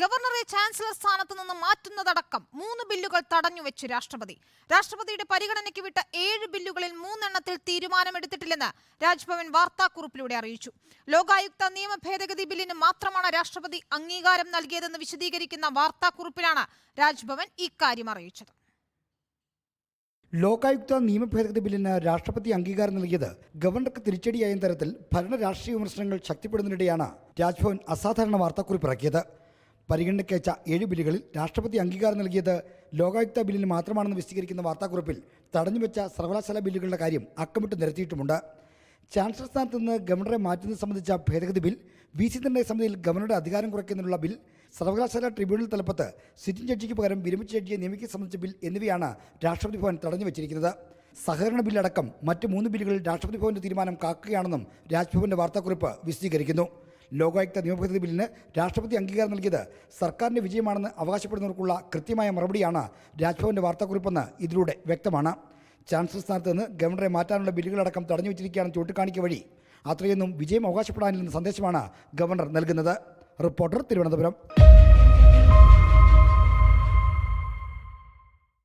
ഗവർണറെ ചാൻസലർ സ്ഥാനത്ത് നിന്ന് മാറ്റുന്നതടക്കം മൂന്ന് ബില്ലുകൾ തടഞ്ഞു തടഞ്ഞുവെച്ച് രാഷ്ട്രപതി. രാഷ്ട്രപതിയുടെ പരിഗണനയ്ക്ക് വിട്ട ഏഴ് ബില്ലുകളിൽ മൂന്നെണ്ണത്തിൽ തീരുമാനമെടുത്തിട്ടില്ലെന്ന് രാജ്ഭവൻ വാർത്താക്കുറിപ്പിലൂടെ അറിയിച്ചു. ലോകായുക്ത നിയമ ഭേദഗതി ബില്ലിന് മാത്രമാണ് രാഷ്ട്രപതി അംഗീകാരം നൽകിയതെന്ന് വിശദീകരിക്കുന്ന വാർത്താക്കുറിപ്പിലാണ് രാജ്ഭവൻ ഇക്കാര്യം അറിയിച്ചത്. ലോകായുക്ത നിയമഭേദഗതി ബില്ലിന് രാഷ്ട്രപതി അംഗീകാരം നൽകിയത് ഗവർണർക്ക് തിരിച്ചടിയായ തരത്തിൽ ഭരണ രാഷ്ട്രീയ വിമർശനങ്ങൾ ശക്തിപ്പെടുന്നതിനിടെയാണ് രാജ്ഭവൻ അസാധാരണ വാർത്താക്കുറിപ്പ് ഇറക്കിയത്. പരിഗണനയ്ക്കയച്ച ഏഴ് ബില്ലുകളിൽ രാഷ്ട്രപതി അംഗീകാരം നൽകിയത് ലോകായുക്ത ബില്ലിന് മാത്രമാണെന്ന് വിശദീകരിക്കുന്ന വാർത്താക്കുറിപ്പിൽ തടഞ്ഞുവെച്ച സർവകലാശാല ബില്ലുകളുടെ കാര്യം അക്കമിട്ട് നിരത്തിയിട്ടുമുണ്ട്. ചാൻസലർ സ്ഥാനത്ത് നിന്ന് ഗവർണറെ മാറ്റുന്നത് സംബന്ധിച്ച ഭേദഗതി ബിൽ വി സി നിർണയ സമിതിയിൽ ഗവർണറുടെ അധികാരം കുറയ്ക്കുന്നതിനുള്ള ബിൽ സർവകലാശാല ട്രിബ്യൂണൽ തലപ്പത്ത് സിറ്റിംഗ് ജഡ്ജിക്ക് പകരം വിരമിച്ച ജഡ്ജിയെ നിയമിക്കുന്ന സംബന്ധിച്ച ബിൽ എന്നിവയാണ് രാഷ്ട്രപതി ഭവൻ തടഞ്ഞു വെച്ചിരിക്കുന്നത്. സഹകരണ ബില്ലടക്കം മറ്റ് മൂന്ന് ബില്ലുകളിൽ രാഷ്ട്രപതി ഭവന്റെ തീരുമാനം കാക്കുകയാണെന്നും രാജ്ഭവന്റെ വാർത്താക്കുറിപ്പ് വിശദീകരിക്കുന്നു. ലോകായുക്ത നിയമഭേദഗതി ബില്ലിന് രാഷ്ട്രപതി അംഗീകാരം നൽകിയത് സർക്കാരിന്റെ വിജയമാണെന്ന് അവകാശപ്പെടുന്നവർക്കുള്ള കൃത്യമായ മറുപടിയാണ് രാജ്ഭവന്റെ വാർത്താക്കുറിപ്പെന്ന് ഇതിലൂടെ വ്യക്തമാണ്. ചാൻസലർ സ്ഥാനത്ത് നിന്ന് ഗവർണറെ മാറ്റാനുള്ള ബില്ലുകളടക്കം തടഞ്ഞു വെച്ചിരിക്കുകയാണെന്ന് ചൂണ്ടിക്കാണിക്ക വഴി. അത്രയൊന്നും വിജയം അവകാശപ്പെടാനില്ലെന്ന സന്ദേശമാണ് ഗവർണർ നൽകുന്നത്. റിപ്പോർട്ടർ തിരുവനന്തപുരം.